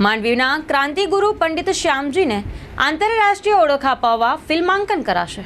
માંડવીના ક્રાંતિગુરુ પંડિત શ્યામજીને આંતરરાષ્ટ્રીય ઓળખ અપાવવા ફિલ્માંકન કરાશે.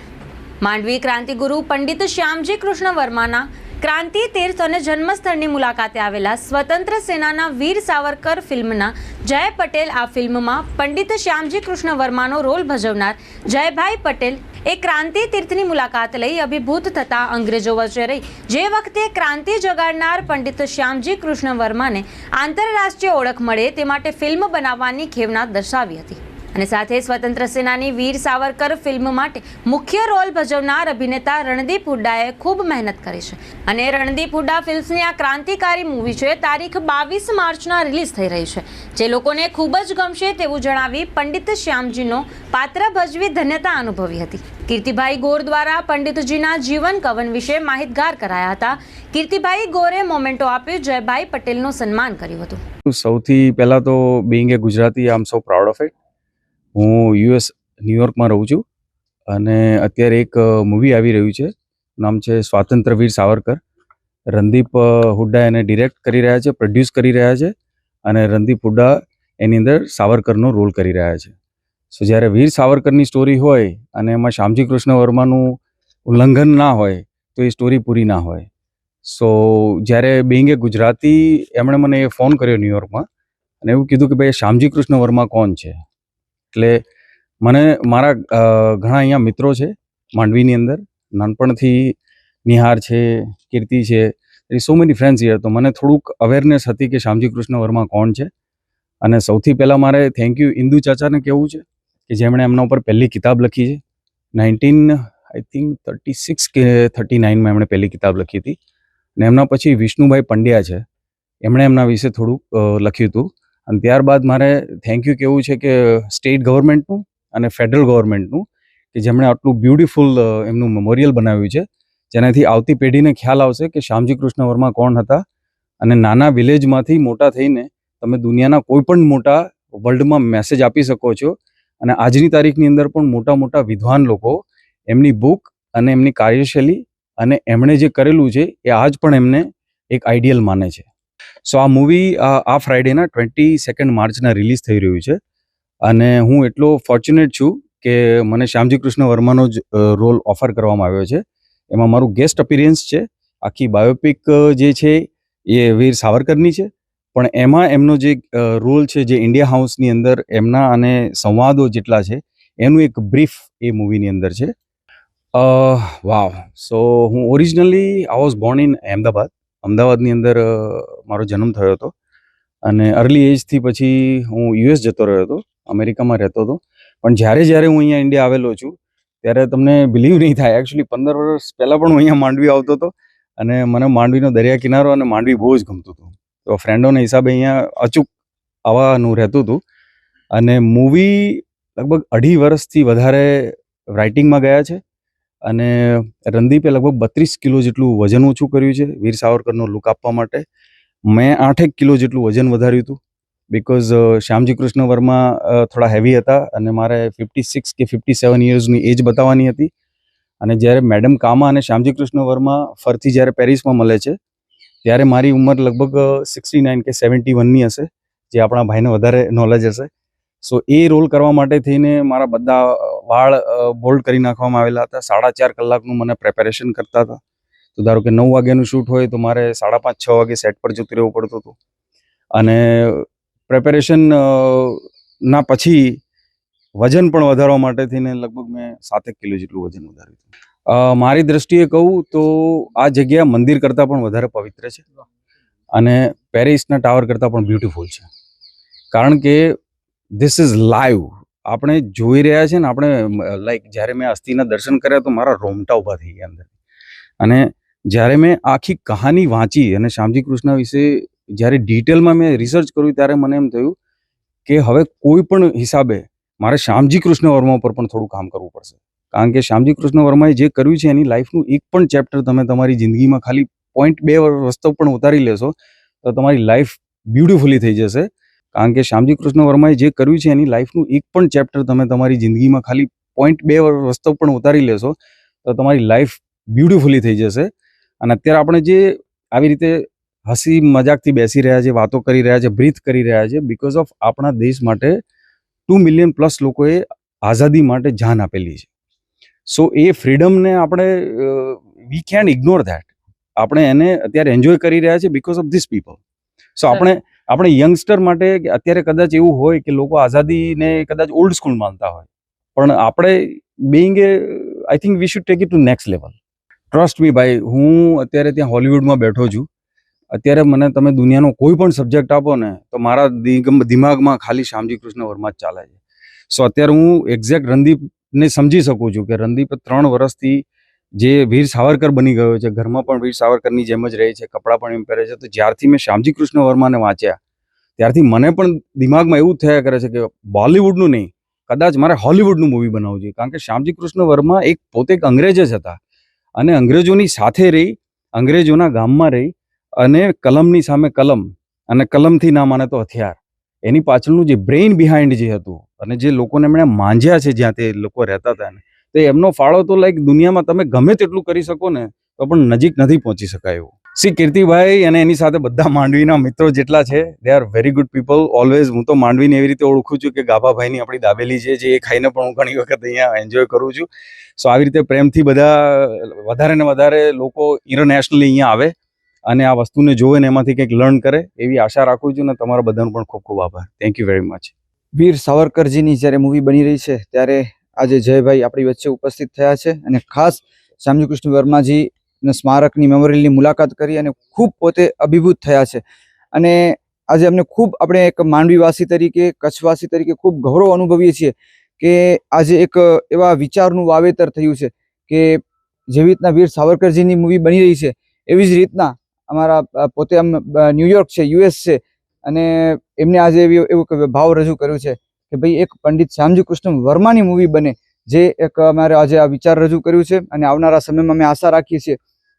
માંડવી ક્રાંતિગુરુ પંડિત શ્યામજી કૃષ્ણ વર્માના ક્રાંતિ તીર્થ અને જન્મસ્થળની મુલાકાતે આવેલા સ્વતંત્ર સેનાના વીર સાવરકર ફિલ્મના જય પટેલ આ ફિલ્મમાં પંડિત શ્યામજી કૃષ્ણ વર્માનો રોલ ભજવનાર જયભાઈ પટેલ એ ક્રાંતિ તીર્થની મુલાકાત લઈ અભિભૂત થતા અંગ્રેજો વચ્ચે રહી. જે વખતે ક્રાંતિ જગાડનાર પંડિત શ્યામજી કૃષ્ણ વર્માને આંતરરાષ્ટ્રીય ઓળખ મળે તે માટે ફિલ્મ બનાવવાની ખેવના દર્શાવી હતી. અને સાથે સ્વતંત્ર સેનાની વીર સાવરકર ફિલ્મ માટે મુખ્ય રોલ ભજવનાર અભિનેતા રણદીપ હુડ્ડાએ ખૂબ મહેનત કરી છે. અને રણદીપ હુડ્ડા ફિલ્મ્સની આ ક્રાંતિકારી મૂવી છે, તારીખ બાવીસ માર્ચના રિલીઝ થઈ રહી છે. જે લોકોને ખૂબ જ ગમશે તેવું જણાવી પંડિત શ્યામજીનો પાત્ર ભજવી ધન્યતા અનુભવી હતી. કીર્તિભાઈ ગોર દ્વારા પંડિતજીના જીવન કવન વિશે માહિતગાર કરાયા હતા. કીર્તિભાઈ ગોરે મોમેન્ટો આપ્યો, જયભાઈ પટેલનું સન્માન કર્યું હતું. સૌથી પહેલાં તો being a Gujarati I am so proud of it હું યુએસ ન્યુયોર્કમાં રહું છું અને અત્યારે એક મૂવી આવી રહ્યું છે. નામ છે સ્વાતંત્ર્યવીર સાવરકર. રણદીપ હુડ્ડા એને ડિરેક્ટ કરી રહ્યા છે પ્રોડ્યુસ કરી રહ્યા છે અને રણદીપ હુડ્ડા એની અંદર સાવરકરનો રોલ કરી રહ્યા છે. સો જ્યારે વીર સાવરકરની સ્ટોરી હોય અને એમાં શ્યામજી કૃષ્ણ વર્માનું ઉલ્લંઘન ના હોય, તો એ સ્ટોરી પૂરી ના હોય. સો જ્યારે બિંગે ગુજરાતી, એમણે મને ફોન કર્યો ન્યુયોર્કમાં અને એવું કીધું કે ભાઈ, શ્યામજી કૃષ્ણ વર્મા કોણ છે? એટલે મને મારા ઘણા અહીંયા મિત્રો છે માંડવીની અંદર. નાનપણથી નિહાર છે, કીર્તિ છે. સો મેની ફ્રેન્ડ્સ હિયર તો મને થોડુંક અવેરનેસ હતી કે શ્યામજી કૃષ્ણ વર્મા કોણ છે. અને સૌથી પહેલાં મારે થેન્ક યુ ઇન્દુ ચાચાને કહેવું છે કે જેમણે એમના ઉપર પહેલી કિતાબ લખી છે. Nineteen I think thirty six કે થર્ટી નાઇનમાં એમણે પહેલી કિતાબ લખી હતી. અને એમના પછી વિષ્ણુભાઈ પંડ્યા છે. એમણે એમના વિશે થોડુંક લખ્યું હતું. અને ત્યારબાદ મારે થેન્ક યુ કેવું છે કે સ્ટેટ ગવર્મેન્ટનું અને ફેડરલ ગવર્મેન્ટનું કે જેમણે આટલું બ્યુટિફુલ એમનું મેમોરિયલ બનાવ્યું છે. જેનાથી આવતી પેઢીને ખ્યાલ આવશે કે શ્યામજી કૃષ્ણ વર્મા કોણ હતા અને નાના વિલેજમાંથી મોટા થઈને તમે દુનિયાના કોઈ પણ મોટા વર્લ્ડમાં મેસેજ આપી શકો છો. અને આજની તારીખની અંદર પણ મોટા મોટા વિદ્વાન લોકો એમની બુક અને એમની કાર્યશૈલી અને એમણે જે કરેલું છે એ આજ પણ એમને એક આઈડિયલ માને છે. સો આ મૂવી આ ફ્રાઈડેના ટ્વેન્ટી સેકન્ડ માર્ચના રિલીઝ થઈ રહ્યું છે. અને હું એટલો ફોર્ચ્યુનેટ છું કે મને શ્યામજી કૃષ્ણ વર્માનો જ રોલ ઓફર કરવામાં આવ્યો છે. એમાં મારું ગેસ્ટ અપિરિયન્સ છે. આખી બાયોપિક જે છે એ વીર સાવરકરની છે. પણ એમાં એમનો જે રોલ છે જે ઇન્ડિયા હાઉસની અંદર એમના અને સંવાદો જેટલા છે, એનું એક બ્રીફ એ મૂવીની અંદર છે. વાવ. સો હું originally I was born in Ahmedabad અમદાવાદની અંદર મારો જન્મ થયો હતો. અને અર્લી એજથી પછી હું યુએસ જતો રહ્યો હતો, અમેરિકામાં રહેતો હતો. પણ જ્યારે જ્યારે હું અહીંયા ઇન્ડિયા આવેલો છું, ત્યારે તમને બિલીવ નહીં થાય. એકચ્યુઅલી પંદર વર્ષ પહેલાં પણ હું અહીંયા માંડવી આવતો હતો અને મને માંડવીનો દરિયા કિનારો અને માંડવી બહુ જ ગમતું હતું. તો ફ્રેન્ડોના હિસાબે અહીંયા અચૂક આવવાનું રહેતું હતું. અને મૂવી લગભગ અઢી વર્ષથી વધારે રાઇટિંગમાં ગયા છે. અને રણદીપે લગભગ બત્રીસ કિલો જેટલું વજન ઓછું કર્યું છે વીર સાવરકરનો લુક આપવા માટે. મેં આઠેક કિલો જેટલું વજન વધાર્યું હતું બિકોઝ શ્યામજી કૃષ્ણ વર્મા થોડા હેવી હતા અને મારે ફિફ્ટી સિક્સ કે ફિફ્ટી સેવન યર્સની એજ બતાવવાની હતી. અને જ્યારે મેડમ કામા અને શ્યામજી કૃષ્ણ વર્મા ફરથી જ્યારે પેરિસમાં મળે છે, ત્યારે મારી ઉંમર લગભગ સિક્સટી નાઇન કે સેવન્ટી વનની હશે, જે આપણા ભાઈને વધારે નોલેજ હશે. સો એ રોલ કરવા માટે થઈને મારા બધા વાળ બોલ્ડ કરી નાખવામાં આવેલા હતા. સાડા ચાર કલાકનું મને પ્રેપેરેશન કરતા હતા. તો ધારો કે નવ વાગ્યાનું શૂટ હોય તો મારે સાડા પાંચ છ વાગે સેટ પર જતું રહેવું પડતું હતું. અને પ્રેપેરેશન ના પછી વજન પણ વધારવા માટે થઈને લગભગ મેં સાતેક કિલો જેટલું વજન વધાર્યું હતું. મારી દ્રષ્ટિએ કહું તો આ જગ્યા મંદિર કરતાં પણ વધારે પવિત્ર છે. અને પેરિસના ટાવર કરતાં પણ બ્યુટીફુલ છે. કારણ કે ધીસ ઇઝ લાઈવ આપણે જોઈ રહ્યા છે ને આપણે લાઈક જ્યારે મેં અસ્થિના દર્શન કર્યા તો મારા રોમટા ઊભા થઈ ગયા અંદર. અને જ્યારે મેં આખી કહાની વાંચી અને શ્યામજી કૃષ્ણ વિશે જ્યારે ડિટેલમાં મેં રિસર્ચ કર્યું ત્યારે મને એમ થયું કે હવે કોઈ પણ હિસાબે મારે શ્યામજી કૃષ્ણ વર્મા ઉપર પણ થોડું કામ કરવું પડશે. કારણ કે શ્યામજી કૃષ્ણ વર્માએ જે કર્યું છે એની લાઈફનું એક પણ ચેપ્ટર તમે તમારી જિંદગીમાં ખાલી પોઈન્ટ બે વસ્તુ પણ ઉતારી લેશો તો તમારી લાઈફ બ્યુટિફુલી થઈ જશે. કારણ કે શ્યામજી કૃષ્ણ વર્માએ જે કર્યું છે એની લાઈફનું એક પણ ચેપ્ટર તમે તમારી જિંદગીમાં ખાલી પોઈન્ટ બે વસ્તુ પણ ઉતારી લેશો, તો તમારી લાઈફ બ્યુટિફુલી થઈ જશે. અને અત્યારે આપણે જે આવી રીતે હસી મજાકથી બેસી રહ્યા છે, વાતો કરી રહ્યા છે બ્રીથ કરી રહ્યા છે બિકોઝ ઓફ આપણા દેશ માટે ટુ મિલિયન પ્લસ લોકોએ આઝાદી માટે જાન આપેલી છે. સો એ ફ્રીડમને આપણે વી કેન ઇગ્નોર ધેટ આપણે એને અત્યારે એન્જોય કરી રહ્યા છે because of this people so આપણે આપણે યંગસ્ટર માટે અત્યારે કદાચ એવું હોય કે લોકો આઝાદીને કદાચ ઓલ્ડ સ્કૂલ માનતા હોય. પણ આપણે being a I think we should take it to next level trust me ભાઈ, હું અત્યારે ત્યાં હોલિવૂડમાં બેઠો છું. અત્યારે મને તમે દુનિયાનો કોઈ પણ સબ્જેક્ટ આપો ને, તો મારા દિમાગમાં ખાલી શ્યામજી કૃષ્ણ વર્મા જ ચાલે છે. સો અત્યારે હું એક્ઝેક્ટ રણદીપને સમજી શકું છું કે રણદીપ ત્રણ વર્ષથી જે વીર સાવરકર બની ગયો છે, ઘરમાં પણ વીર સાવરકરની જેમ જ રહે છે, કપડાં પણ એમ પહેરે છે, તો જ્યારથી મેં શ્યામજી કૃષ્ણ વર્માને વાંચ્યા, ત્યારથી મને પણ દિમાગમાં એવું થયા કરે છે કે બોલિવૂડનું નહીં, કદાચ મારે હોલિવૂડનું મૂવી બનાવવું જોઈએ, કારણ કે શ્યામજી કૃષ્ણ વર્મા એક પોતે એક અંગ્રેજ જ હતા અને અંગ્રેજોની સાથે રહી, અંગ્રેજોના ગામમાં રહી અને કલમની સામે કલમ અને કલમથી ના માને તો હથિયાર, એની પાછળનું જે બ્રેઇન બિહાઇન્ડ જે હતું અને જે લોકોને એમણે માંજ્યા છે જ્યાં તે લોકો રહેતા હતા તો એમનો ફાળો તો લાઈક દુનિયામાં તમે ગમે તેટલું કરી શકો ને, તો પણ નજીક નથી પહોંચી શકાય એવું. શ્રી કીર્તિભાઈ અને એની સાથે બધા માંડવીના મિત્રો જેટલા છે they are very good people always હું તો માંડવીને એવી રીતે ઓળખું છું કે ગાભાભાઈની આપણી દાબેલી છે, જે એ ખાઈને પણ હું ઘણી વખત અહીંયા એન્જોય કરું છું. સો આવી રીતે પ્રેમથી બધા, વધારે ને વધારે લોકો ઇન્ટરનેશનલી અહીંયા આવે અને આ વસ્તુને જોવે ને એમાંથી કંઈક લર્ન કરે એવી આશા રાખું છું ને તમારા બધાનો પણ ખૂબ ખૂબ આભાર. Thank you very much Veer સાવરકરજીની જ્યારે મૂવી બની રહી છે, ત્યારે આજે જયભાઈ આપણી વચ્ચે ઉપસ્થિત થયા છે અને ખાસ શ્યામજી કૃષ્ણ વર્માજી સ્મારકની મેમોરિયલની મુલાકાત કરી અને ખૂબ પોતે અભિભૂત થયા છે. અને આજે અમને ખૂબ આપણે એક માંડવીવાસી તરીકે, કચ્છવાસી તરીકે ખૂબ ગૌરવ અનુભવીએ છીએ કે આજે એક એવા વિચારનું વાવેતર થયું છે કે જેવી રીતના વીર સાવરકરજીની મૂવી બની રહી છે, એવી જ રીતના અમારા પોતે આમ ન્યુયોર્ક છે, યુએસ છે અને એમને આજે એવી, એવું ભાવ રજૂ કર્યું છે. કે ભાઈ એક પંડિત શ્યામજી કૃષ્ણ વર્માની મૂવી બને, જે એક અમારે આજે આ વિચાર રજૂ કર્યું છે અને આવનારા સમયમાં અમે આશા રાખીએ છીએ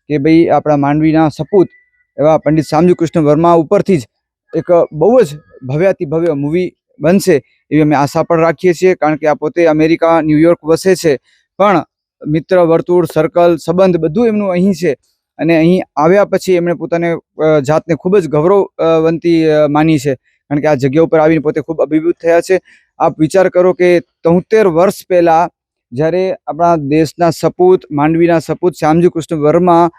કે ભાઈ આપણા માંડવીના સપૂત એવા પંડિત શ્યામજી કૃષ્ણ વર્મા ઉપરથી જ એક બહુ જ ભવ્યાતિ ભવ્ય મૂવી બનશે એવી અમે આશા પણ રાખીએ છીએ, કારણ કે આ પોતે અમેરિકા ન્યુયોર્ક વસે છે. પણ મિત્ર, વર્તુળ સર્કલ સંબંધ બધું એમનું અહીં છે અને અહીં આવ્યા પછી એમણે પોતાને જાતને ખૂબ જ ગૌરવવંતી માની છે. કારણ કે આ જગ્યા ઉપર આવીને પોતે ખૂબ અભિભૂત થયા છે. આપ વિચાર કરો કે તોતેર વર્ષ પહેલાં જ્યારે આપણા દેશના સપૂત, માંડવીના સપૂત શ્યામજી કૃષ્ણ વર્મા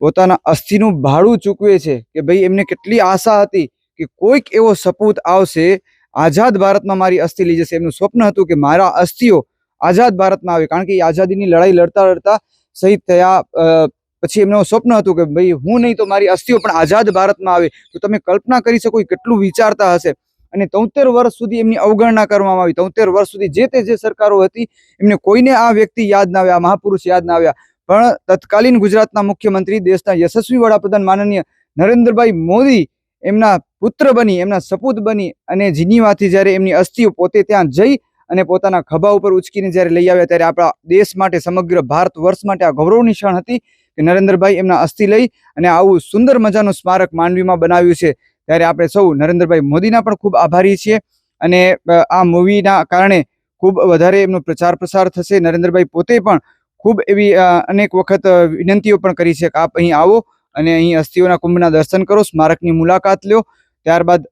પોતાના અસ્થિનું ભાડું ચૂકવે છે કે ભાઈ એમને કેટલી આશા હતી કે કોઈક એવો સપૂત આવશે, આઝાદ ભારતમાં મારી અસ્થિ લઈ જશે. એમનું સ્વપ્ન હતું કે મારા અસ્થિઓ આઝાદ ભારતમાં આવે. કારણ કે એ આઝાદીની લડાઈ લડતા લડતા શહીદ થયા પછી એમનું સ્વપ્ન હતું કે ભાઈ, હું નહીં તો મારી અસ્થિઓ પણ આઝાદ ભારતમાં આવે. તો તમે કલ્પના કરી શકો કેટલું વિચારતા હશે. અને તોતેર વર્ષ સુધી એમની અવગણના કરવામાં આવી. તોતેર વર્ષ સુધી જે તે જે સરકારો હતી, એમને કોઈને આ વ્યક્તિ યાદ ના આવ્યા મહાપુરુષ યાદ ના આવ્યા. પણ તત્કાલીન ગુજરાતના મુખ્યમંત્રી, દેશના યશસ્વી વડાપ્રધાન માનનીય નરેન્દ્રભાઈ મોદી એમના પુત્ર બની, એમના સપૂત બની અને જીનીવાથી જ્યારે એમની અસ્થિઓ પોતે ત્યાં જઈ અને પોતાના ખભા ઉપર ઉચકીને જ્યારે લઈ આવ્યા ત્યારે આપણા દેશ માટે સમગ્ર ભારત વર્ષ માટે આ ગૌરવની ક્ષણ હતી. કે નરેન્દ્રભાઈ એમના અસ્થિ લઈ અને આવું સુંદર મજાનું સ્મારક માંડવીમાં બનાવ્યું છે. ત્યારે આપણે સૌ નરેન્દ્રભાઈ મોદીના પણ ખૂબ આભારી છીએ અને આ મૂવીના કારણે ખૂબ વધારે એમનો પ્રચાર પ્રસાર થશે. નરેન્દ્રભાઈ પોતે પણ ખૂબ એવી અનેક વખત વિનંતીઓ પણ કરી છે કે આપ અહીં આવો અને અહીં અસ્થિઓના કુંભના દર્શન કરો, સ્મારકની મુલાકાત લ્યો ત્યારબાદ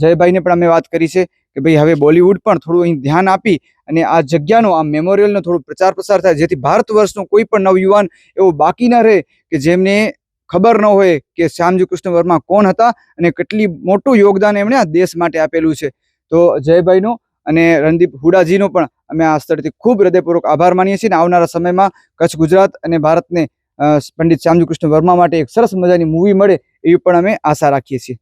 જયભાઈને પણ અમે વાત કરી છે કે ભાઈ હવે બોલિવૂડ પણ થોડું અહીં ધ્યાન આપી અને આ જગ્યાનો, આ મેમોરિયલનો થોડો પ્રચાર પ્રસાર થાય, જેથી ભારત વર્ષનો કોઈ પણ નવયુવાન એવો બાકી ન રહે કે જેમને ખબર ન હોય કે શ્યામજી કૃષ્ણ વર્મા કોણ હતા અને કેટલી મોટું યોગદાન એમણે આ દેશ માટે આપેલું છે. તો જયભાઈનો અને રણદીપ હુડાજીનો પણ અમે આ સ્થળથી ખૂબ હૃદયપૂર્વક આભાર માનીએ છીએ. અને આવનારા સમયમાં કચ્છ ગુજરાત અને ભારતને પંડિત શ્યામજી કૃષ્ણ વર્મા માટે એક સરસ મજાની મૂવી મળે એવી પણ અમે આશા રાખીએ છીએ.